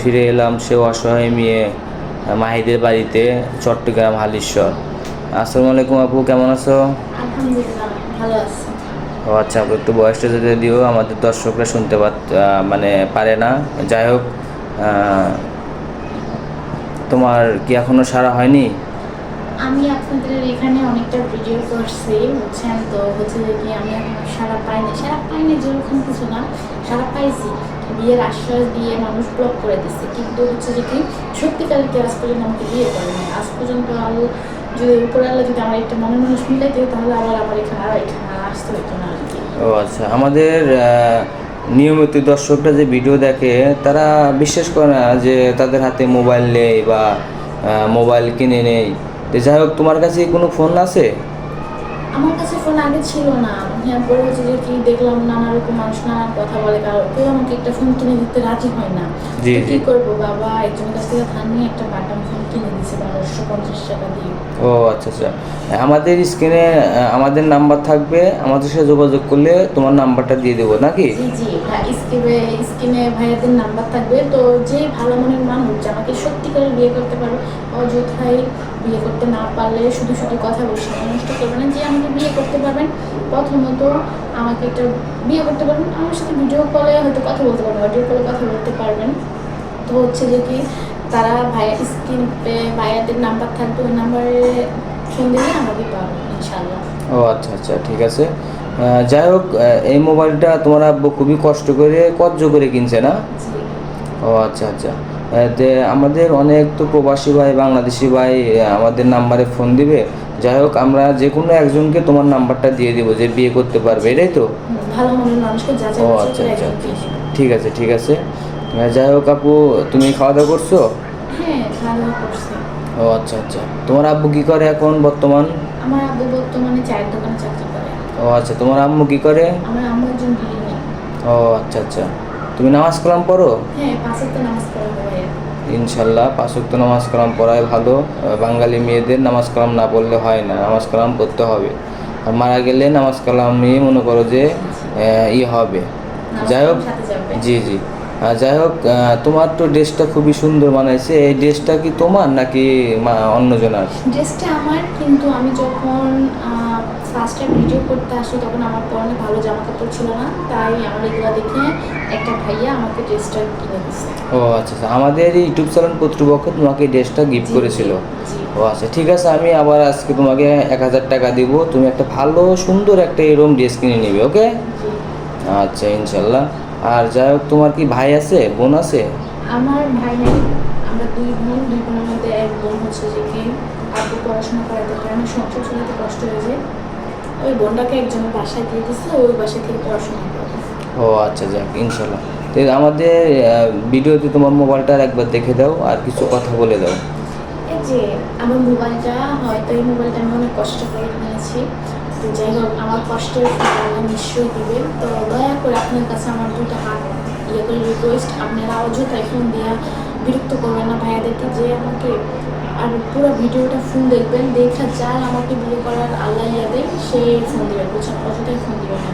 ফিরে এলাম সে অসহায় মেয়ে মাহিদের বাড়িতে চট্টগ্রাম হালিশ্বর। আসসালামু আলাইকুম আপু কেমন আছো? ও আচ্ছা আপু একটু বয়সটা যদি দিও আমাদের দর্শকরা শুনতে পার মানে পারে না। যাই হোক তোমার কি এখনও সারা হয়নি? আমি আপনাদের এখানে অনেকটা ভিডিও করছি বুঝছেন? তো হচ্ছে যে কি আমি এখন সারা পাইনি। সারা পাইনি যেরকম কিছু না সারা পাইছি। বিয়ের আশ্বাস দিয়ে মানুষ ব্লক করে দিচ্ছে। কিন্তু হচ্ছে যে কি? সত্যিকারের কি আজ পর্যন্ত আমাকে বিয়ে করেনি? আজ পর্যন্ত আলো যদি উপরে আলো যদি আমার একটা মনের মানুষ মিলাইতে, তাহলে আবার আমার এখানে আর এখানে আসতে হতো না ও আচ্ছা আমাদের নিয়মিত দর্শকরা যে ভিডিও দেখে, তারা বিশ্বাস করে না যে তাদের হাতে মোবাইল নেই বা মোবাইল কিনে নেই। যাই হোক, তোমার কাছে কোনো ফোন আছে? আমার কাছে ফোন আগে ছিল না। হ্যাঁ পরে হচ্ছে যে কি দেখলাম নানা রকম মানুষ নানা কথা বলে কারও কেউ আমাকে একটা ফোন কিনে দিতে রাজি হয় না। কি করব বাবা? একজনের কাছ থেকে ধান নিয়ে একটা বাটন ফোন কিনে দিচ্ছে বারোশো পঞ্চাশ টাকা দিয়ে। ও আচ্ছা আচ্ছা। আমাদের স্ক্রিনে আমাদের নাম্বার থাকবে আমাদের সাথে যোগাযোগ করলে তোমার নাম্বারটা দিয়ে দেবো নাকি? জি জি স্কিনে স্কিনে ভাইয়াদের নাম্বার থাকবে। তো যে ভালো মনের মানুষ আমাকে সত্যি করে বিয়ে করতে পারবে অযথাই বিয়ে করতে না পারলে শুধু শুধু কথা বসে নষ্ট করবে না যে আমাকে বিয়ে করতে পারবেন। প্রথমত আমাকে একটা বিয়ে করতে পারবেন। আমার সাথে ভিডিও কলে হয়তো কথা বলতে পারবেন অডিও কলে কথা বলতে পারবেন। তো হচ্ছে যে কি তারা ভাইয়া স্ক্রিন পে ভাইয়াদের নাম্বার থাকবে ওই নাম্বারে ফোন দিলে আমাকে পাবেন ইনশাল্লাহ ও আচ্ছা আচ্ছা ঠিক আছে। যাই হোক এই মোবাইলটা তোমার আব্বু খুবই কষ্ট করে কর্য করে কিনছে না? ও আচ্ছা আচ্ছা। এতে আমাদের অনেক তো প্রবাসী ভাই বাংলাদেশি ভাই আমাদের নাম্বারে ফোন দিবে। যাই হোক আমরা যে কোনো একজনকে তোমার নাম্বারটা দিয়ে দিব যে বিয়ে করতে পারবে এটাই তো? ও আচ্ছা আচ্ছা। ঠিক আছে ঠিক আছে। যাই হোক আপু তুমি খাওয়া দাওয়া করছ? হ্যাঁ করছে। ও আচ্ছা আচ্ছা। তোমার আব্বু কি করে এখন বর্তমান? আমার আব্বু বর্তমানে চায়ের দোকানে চাকরি করে। ও আচ্ছা। তোমার আম্মু কি করে? আমার আম্মু একজন গৃহিণী ও আচ্ছা আচ্ছা। তুমি নামাজ কালাম পড়ো? পড়া হয় ইনশাল্লাহ পাঁচক্ত নামাজ কালাম পড়ায় ভালো। বাঙালি মেয়েদের নামাজ কালাম না পড়লে হয় না নামাজ কালাম পড়তে হবে। আর মারা গেলে নামাজ কালাম নিয়ে মনে করো যে ই হবে। যাই হোক জি জি। যাই হোক তোমার তো ড্রেসটা খুবই সুন্দর বানাইছে। এই ড্রেসটা কি তোমার নাকি অন্যজনার? ড্রেসটা আমার কিন্তু আমি যখন ফার্স্ট টাইম ভিডিও করতে আসি তখন আমার পরনে ভালো জামা কাপড় ছিল না। তাই আমার এগুলো দেখে একটা ভাইয়া আমাকে ড্রেসটা কিনে দিচ্ছে ও আচ্ছা আচ্ছা। আমাদের ইউটিউব চ্যানেল কর্তৃপক্ষ তোমাকে এই ড্রেসটা গিফট করেছিল। ও আচ্ছা ঠিক আছে আমি আবার আজকে তোমাকে এক হাজার টাকা দিব। তুমি একটা ভালো সুন্দর একটা এরকম ড্রেস কিনে নিবে ওকে? আচ্ছা ইনশাল্লাহ। আর যাই হোক তোমার কি ভাই আছে? বোন আছে? আমার ভাই নেই। আমরা দুই বোন দুই বোনের মধ্যে এক বোন হচ্ছে যে কি। আব্বু পড়াশোনা করাতে কারণে সংসার চালাতে কষ্ট হয়ে যায়। ওই বোনটাকে একজনের বাসায় দিয়ে দিচ্ছে ওই বাসা থেকে পড়াশোনা করে ও আচ্ছা যাক ইনশাল্লাহ তো আমাদের ভিডিওতে তোমার মোবাইলটা একবার দেখে দাও আর কিছু কথা বলে দাও। এই যে আমার মোবাইলটা হয়তো এই মোবাইলটা আমি অনেক কষ্ট করে নিয়েছি তো যাই হোক, আমার কষ্টের আল্লাহ নিশ্চয়ই দিবে তো দয়া করে আপনার কাছে আমার দুটো হাত ইয়ে করে রিকোয়েস্ট আপনারা অযথায় ফোন দেওয়া বিরক্ত করবেন না ভাইয়াদেরকে যে আমাকে আর পুরো ভিডিওটা ফুল দেখবেন। দেখা যার আমাকে বিয়ে করার আল্লাহ ইয়া দেয়, সে ফোন দেবেন বুঝছেন? অযথাই ফোন দেবেন না